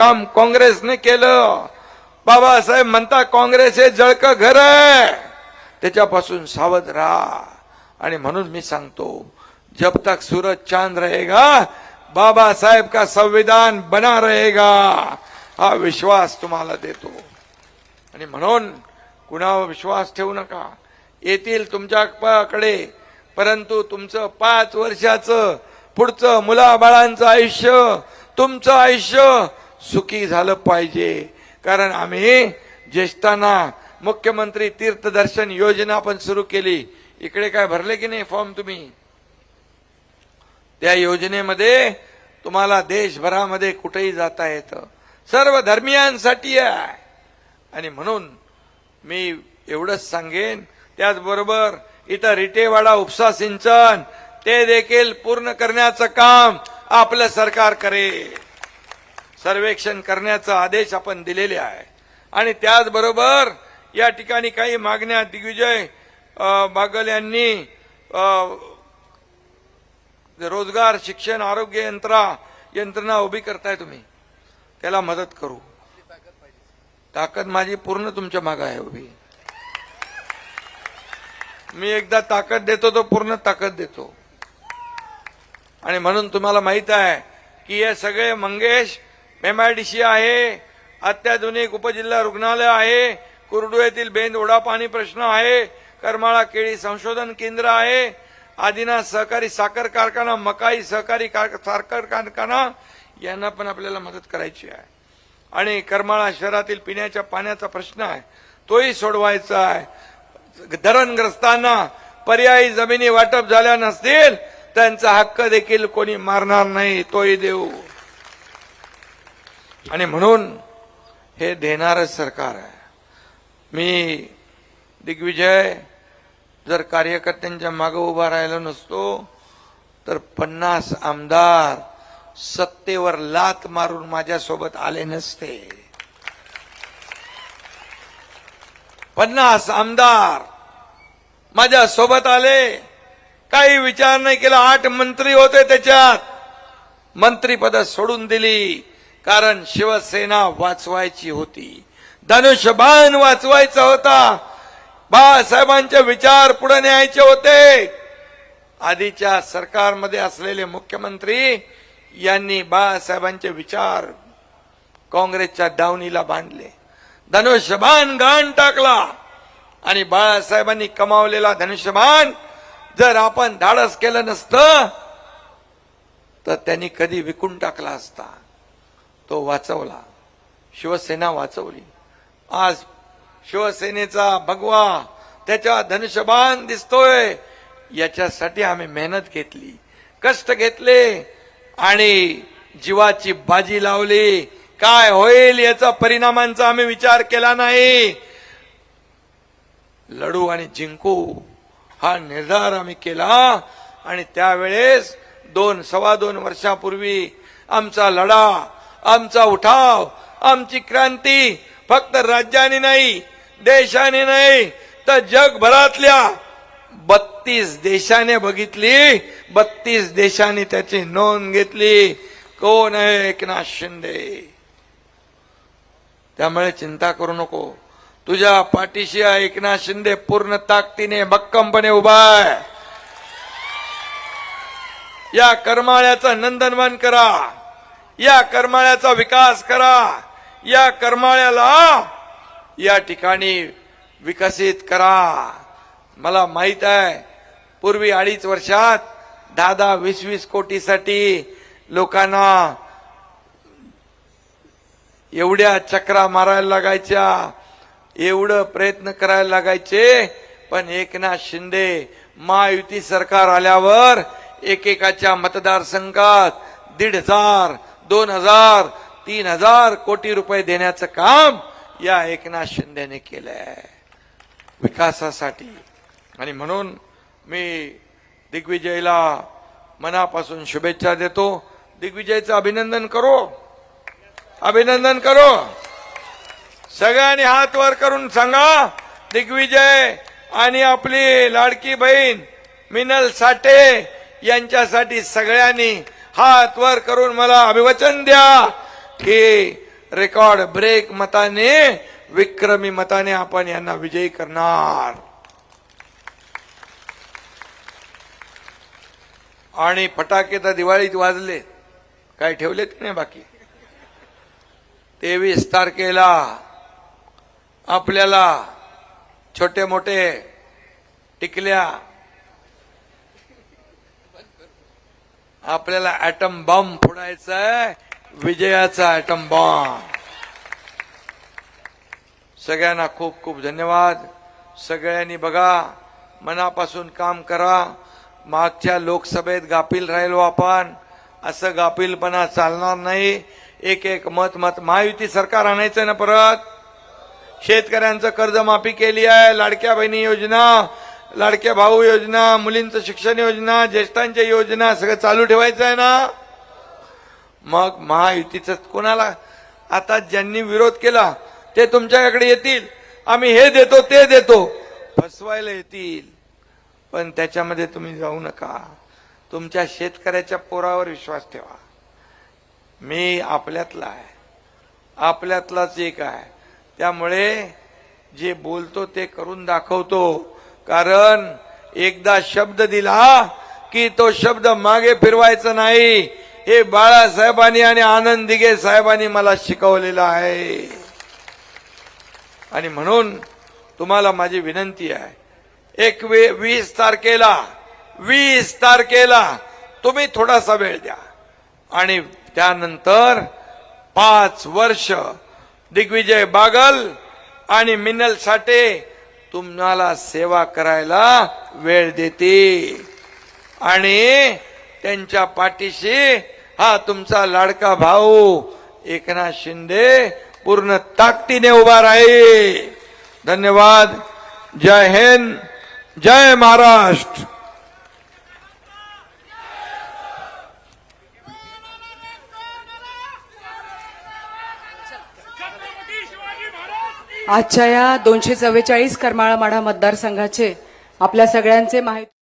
काम काँग्रेसने केलं. बाबासाहेब म्हणता काँग्रेस हे जळक घर आहे. त्याच्यापासून सावध राहा. आणि म्हणून मी सांगतो जब तक सूरज चांद रहेगा बाबासाहेब का संविधान बना रहेगा हा विश्वास तुम्हाला देतो. आणि म्हणून कुणावर विश्वास ठेवू नका. येतील तुमच्याकडे परंतु तुमचं पाच वर्षाचं पुढचं मुलाबाळांचं आयुष्य तुमचं आयुष्य सुखी झालं पाहिजे. कारण आम्ही ज्येष्ठांना मुख्यमंत्री तीर्थदर्शन योजना पण सुरू केली. इकडे काय भरले की नाही फॉर्म तुम्ही? त्या योजनेमध्ये तुम्हाला देशभरामध्ये कुठेही जाता येतं. सर्व धर्मियांसाठी आहे. आणि म्हणून मी एवढंच सांगेन त्याचबरोबर इथं रिटेवाडा उपसा सिंचन ते देखील पूर्ण करण्याचं काम आपलं सरकार करेल. सर्वेक्षण करण्याचा आदेश आपण दिलेले आहे. आणि त्याचबरोबर या ठिकाणी काही मागण्या दिग्विजय बागल यांनी रोजगार शिक्षण आरोग्य यंत्रा यंत्रणा उभी करताय तुम्ही. त्याला मदत करू. ताकद माझी पूर्ण तुमच्या मागे आहे उभी. मी एकदा ताकद देतो तो पूर्ण ताकद देतो. आणि म्हणून तुम्हाला माहीत आहे की हे सगळे मंगेश एमआयडीसी आहे अत्याधुनिक उपजिल्हा रुग्णालय आहे कुर्डू येथील बेंद ओढा पाणी प्रश्न आहे करमाळा केळी संशोधन केंद्र आहे आदिनाथ सहकारी साखर कारखाना मकाई सहकारी साखर कारखाना यांना पण आपल्याला मदत करायची आहे. आणि करमाळा शहरातील पिण्याच्या पाण्याचा प्रश्न आहे. तोही सोडवायचा आहे. धरणग्रस्तांना पर्यायी जमिनी वाटप झाल्या नसतील त्यांचा हक्क देखील कोणी मारणार नाही तोही देऊ. आणि म्हणून हे देणारं सरकार आहे. मी दिग्विजय जर कार्यकर्त्यांच्या मागं उभा राहिलो नसतो तर पन्नास आमदार सत्तेवर लात मारून माझ्यासोबत आले नसते. पन्नास आमदार माझ्या सोबत आले. काही विचार नाही केला. आठ मंत्री होते त्याच्यात. मंत्रीपद सोडून दिली. कारण शिवसेना वाचवायची होती. धनुष्यबाण वाचवायचा होता. बाळासाहेबांचे विचार पुढे न्यायचे होते. आधीच्या सरकारमध्ये असलेले मुख्यमंत्री यांनी बाळासाहेबांचे विचार काँग्रेसच्या दावणीला बांधले. धनुष्यबाण गाण टाकला आणि बाळासाहेबांनी कमावलेला धनुष्यबाण जर आपण धाडस केलं नसतं तर त्यांनी कधी विकून टाकला असता. तो वाचवला. शिवसेना वाचवली. आज शिवसेनेचा भगवा त्याच्या धनुष्यबाण दिसतोय. याच्यासाठी आम्ही मेहनत घेतली कष्ट घेतले आणि जीवाची बाजी लावली. काय होईल याचा परिणामांचा आम्ही विचार केला नाही. लढू आणि जिंकू हा निर्धार आम्ही केला आणि त्यावेळेस दोन सव्वा दोन वर्षापूर्वी आमचा लढा आमचा उठाव आमची क्रांती फक्त राज्याने नाही देशाने नाही तर जगभरातल्या बत्तीस देशाने बघितली बत्तीस देशांनी त्याची नोंद घेतली. कोण आहे एकनाथ शिंदे? त्यामुळे चिंता करू नको. तुझ्या पाठीशी एकनाथ शिंदे पूर्ण ताकदीने भक्कमपणे उभा आहे. या करमाळ्याचं नंदनवन करा. या करमाळ्याचा विकास करा. या करमाळ्याला या ठिकाणी विकसित करा. मला माहीत आहे पूर्वी अडीच वर्षात दहा दहा वीस वीस कोटीसाठी लोकांना एवढ्या चक्रा मारायला लागायच्या एवढं प्रयत्न करायला लागायचे पण एकनाथ शिंदे महायुती सरकार आल्यावर एकेकाच्या मतदारसंघात दीड हजार दोन हजार तीन हजार कोटी रुपये देण्याचं काम या एकनाथ शिंदेने केलंय. विकासासाठी. आणि म्हणून मी दिग्विजयला मनापासून शुभेच्छा देतो. दिग्विजयचं अभिनंदन करो. अभिनंदन करो. सगळ्यांनी हात वर करून सांगा दिग्विजय आणि आपली लाडकी बहीण मिनल साठे यांच्यासाठी सगळ्यांनी हात वर करून मला अभिवचन द्या की रेकॉर्ड ब्रेक मताने विक्रमी मताने आपण यांना विजयी करणार. आणि फटाके तर दिवाळीत वाजले. काय ठेवलेत की नाही बाकी? तेवीस तारखेला आपल्याला छोटे मोठे टिकल्या आपल्याला ऍटम बॉम्ब फोडायचा आहे विजयाचा ऍटम बॉम्ब सगळ्यांना खूप खूप धन्यवाद. सगळ्यांनी बघा मनापासून काम करा. मागच्या लोकसभेत गाफील राहिलो आपण. असं गाफीलपणा चालणार नाही. एक एक मत मत महायुती सरकार आणायचं ना परत? शेतकऱ्यांचं कर्जमाफी केली आहे. लाडक्या बहिणी योजना. लाडक्या भाऊ योजना मुलींचं शिक्षण योजना ज्येष्ठांच्या योजना सगळं चालू ठेवायचं आहे ना? मग महायुतीचं कोणाला? आता ज्यांनी विरोध केला ते तुमच्याकडे येतील. आम्ही हे देतो ते देतो. फसवायला येतील. पण त्याच्यामध्ये तुम्ही जाऊ नका. तुमच्या शेतकऱ्याच्या पोरावर विश्वास ठेवा. मी आपल्यातला आहे. आपल्यातलाच एक आहे. त्यामुळे जे बोलतो ते करून दाखवतो. कारण एकदा शब्द दिला की तो शब्द मागे फिरवायचा नाही. हे बाळासाहेबांनी आणि आनंद दिगे साहेबांनी मला शिकवलेलं आहे. आणि म्हणून तुम्हाला माझी विनंती आहे. एक वे वीस तारखेला वीस तारखेला तुम्ही थोडासा वेळ द्या. आणि त्यानंतर पाच वर्ष दिग्विजय बागल आणि मिनल साठे तुम्हाला सेवा करायला वेळ देते. आणि त्यांच्या पाठीशी हा तुमचा लाडका भाऊ एकनाथ शिंदे पूर्ण ताकदीने उभा राहील. धन्यवाद. जय हिंद. जय महाराष्ट्र. आजच्या या दोनशे चव्वेचाळीस करमाळा माढा मतदारसंघाचे आपल्या सगळ्यांचे माहिती